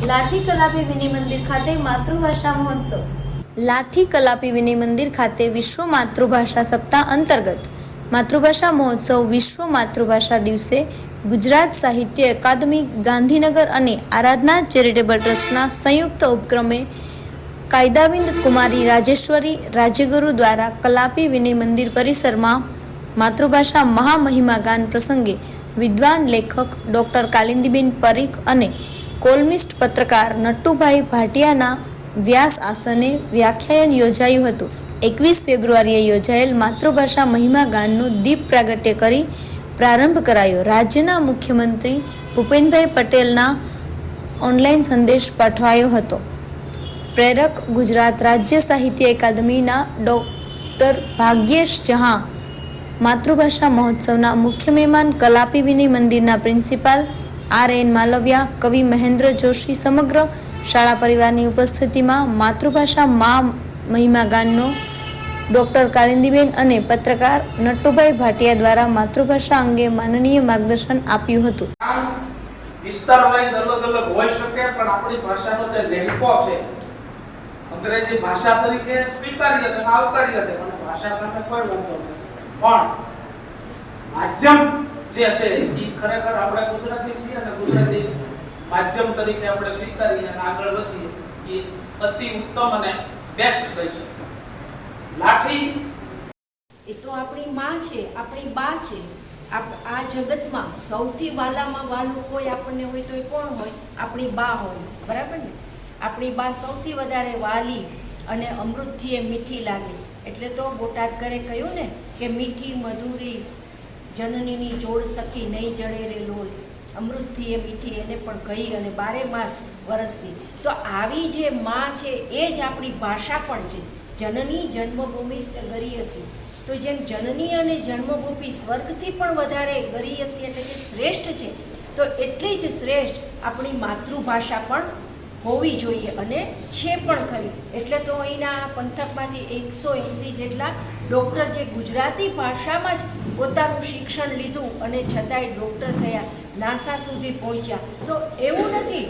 લાઠી કલાપી વિનય મંદિર ખાતે માતૃભાષા મહોત્સવ. લાઠી કલાપી વિનય મંદિર ખાતે વિશ્વ માતૃભાષા સપ્તાહ અંતર્ગત માતૃભાષા મહોત્સવ વિશ્વ માતૃભાષા દિવસે ગુજરાત સાહિત્ય અકાદમી ગાંધીનગર અને આરાધના ચેરિટેબલ ટ્રસ્ટના સંયુક્ત ઉપક્રમે કાયદાવિંદ કુમારી રાજેશ્વરી રાજ્યગુરુ દ્વારા કલાપી વિનય મંદિર પરિસરમાં માતૃભાષા મહામહિમા ગાન પ્રસંગે વિદ્વાન લેખક ડોક્ટર કાલિંદીબેન પરીખ અને કોલમિસ્ટ પત્રકાર નટ્ટુભાઈ ભાટિયાના વ્યાસ આસને વ્યાખ્યાન યોજાયું હતું. એકવીસ ફેબ્રુઆરીએ યોજાયેલ માતૃભાષા મહિમા ગાનનું દીપ પ્રાગટ્ય કરી પ્રારંભ કરાયો. રાજ્યના મુખ્યમંત્રી ભૂપેન્દ્રભાઈ પટેલના ઓનલાઈન સંદેશ પાઠવાયો હતો. પ્રેરક ગુજરાત રાજ્ય સાહિત્ય એકાદમીના ડોક્ટર ભાગ્યેશ જહાં માતૃભાષા મહોત્સવના મુખ્ય મહેમાન કલાપી વિનય મંદિરના પ્રિન્સિપાલ આર એન માલવ્યા, કવિ મહેન્દ્ર જોશી સમગ્ર શાળા પરિવારની ઉપસ્થિતિમાં માતૃભાષા મા મહિમા ગાનનો ડૉક્ટર કાલિંદીબેન અને પત્રકાર નટુભાઈ ભાટિયા દ્વારા માતૃભાષા અંગે માનનીય માર્ગદર્શન આપ્યું હતું. વિસ્તાર વાઇઝ અલગ અલગ હોઈ શકે, પણ આપણી ભાષાનો જે લહેકો છે, અંગ્રેજી ભાષા તરીકે સ્વીકાર્ય છે આવકાર્ય છે મને ભાષા સામે કોઈ વાંધો નથી. પણ માધ્યમ જે છે એ ખરેખર આપણે ગુજરાતી છીએ અને ગુજરાતી માધ્યમ તરીકે આપણે સ્વીકારીએ અને આગળ વધીએ, એ અતિ ઉત્તમ અને બેસ્ટ છે લાઠી એ તો આપણી માં છે, આપણી બા છે. આ જગતમાં સૌથી વાલામાં વાલું કોઈ આપણને હોય તો એ કોણ હોય? આપણી બા હોય. બરાબર ને? આપણી બા સૌથી વધારે વાલી અને અમૃતથી એ મીઠી લાગે. એટલે તો બોટાદ કરે કહ્યું ને કે મીઠી, મધુરી જનનીની જોડ સખી નહીં જણે રે લોલ. અમૃતથી એ મીઠી એને પણ કહી અને બારે માસ વરસતી. તો આવી જે માં છે, એ જ આપણી ભાષા પણ છે. જનની જન્મભૂમિ ગરીયસી. તો જેમ જનની અને જન્મભૂમિ સ્વર્ગથી પણ વધારે ગરીયસી એટલે કે શ્રેષ્ઠ છે, તો એટલી જ શ્રેષ્ઠ આપણી માતૃભાષા પણ હોવી જોઈએ અને છે પણ ખરી. એટલે તો અહીંના પંથકમાંથી એકસો એંસી જેટલા ડૉક્ટર જે ગુજરાતી ભાષામાં જ પોતાનું શિક્ષણ લીધું અને છતાંય ડૉક્ટર થયા, નાસા સુધી પહોંચ્યા. તો એવું નથી.